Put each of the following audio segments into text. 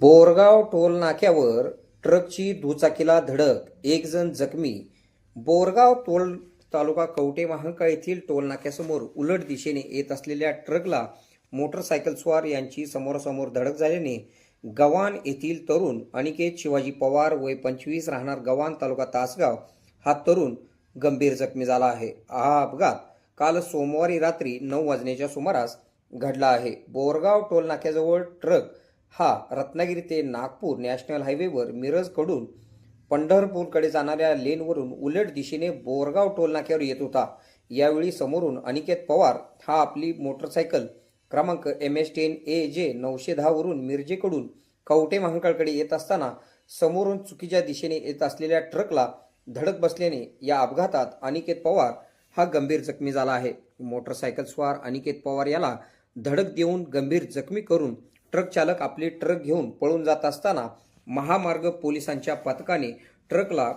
Borgaon toll नाक्यावर ट्रकची दुचाकीला धडक. एक जण जखमी. बोरगाव टोल तालुका कवटे महांकाळ येथील टोल नाक्यासमोर उलट दिशेने येत असलेल्या ट्रकला मोटरसायकल स्वार यांची समोरासमोर धडक झाल्याने गवान येथील तरुण अनिकेत शिवाजी पवार वय पंचवीस राहणार गव्हाण तालुका तासगाव हा तरुण गंभीर जखमी झाला आहे. हा अपघात काल सोमवारी रात्री नऊ वाजण्याच्या सुमारास घडला आहे. बोरगाव टोल नाक्याजवळ ट्रक हा रत्नागिरी ते नागपूर नॅशनल हायवेवर मिरजकडून पंढरपूरकडे जाणाऱ्या लेनवरून उलट दिशेने बोरगाव टोलनाक्यावर येत होता. यावेळी समोरून अनिकेत पवार हा आपली मोटरसायकल क्रमांक एम एस टेन ए जे नऊशे दहावरून मिरजेकडून कवटे महांकाळकडे येत असताना समोरून चुकीच्या दिशेने येत असलेल्या ट्रकला धडक बसल्याने या अपघातात अनिकेत पवार हा गंभीर जखमी झाला आहे. मोटरसायकल स्वार अनिकेत पवार याला धडक देऊन गंभीर जखमी करून ट्रक चालक आपली ट्रक घेऊन पळून जात असताना महामार्ग पोलिसांच्या पथकाने ट्रकला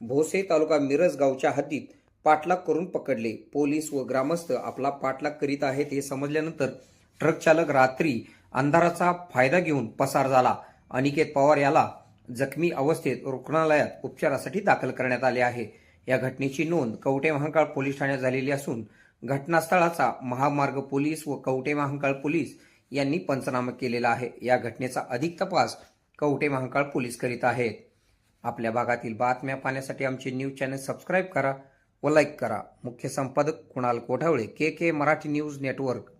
भोसे तालुका मिरज गावच्या हद्दीत पाठलाग करून पकडले. पोलीस व ग्रामस्थ आपला पाठलाग करीत आहेत हे समजल्यानंतर ट्रक चालक रात्री अंधाराचा फायदा घेऊन पसार झाला. अनिकेत पवार याला जखमी अवस्थेत रुग्णालयात उपचारासाठी दाखल करण्यात आले आहे. या घटनेची नोंद कवटे महांकाळ पोलीस ठाण्यात झालेली असून घटनास्थळाचा महामार्ग पोलीस व कवटे महांकाळ पोलीस यांनी पंचनामा केलेला आहे. या घटनेचा अधिक तपास कवटे महांकाळ पोलीस करीत आहेत. आपल्या भागातील बातम्या पाहण्यासाठी आमचे न्यूज चॅनल सबस्क्राईब करा व लाईक करा. मुख्य संपादक Kunal Kothawale K K Marathi news network.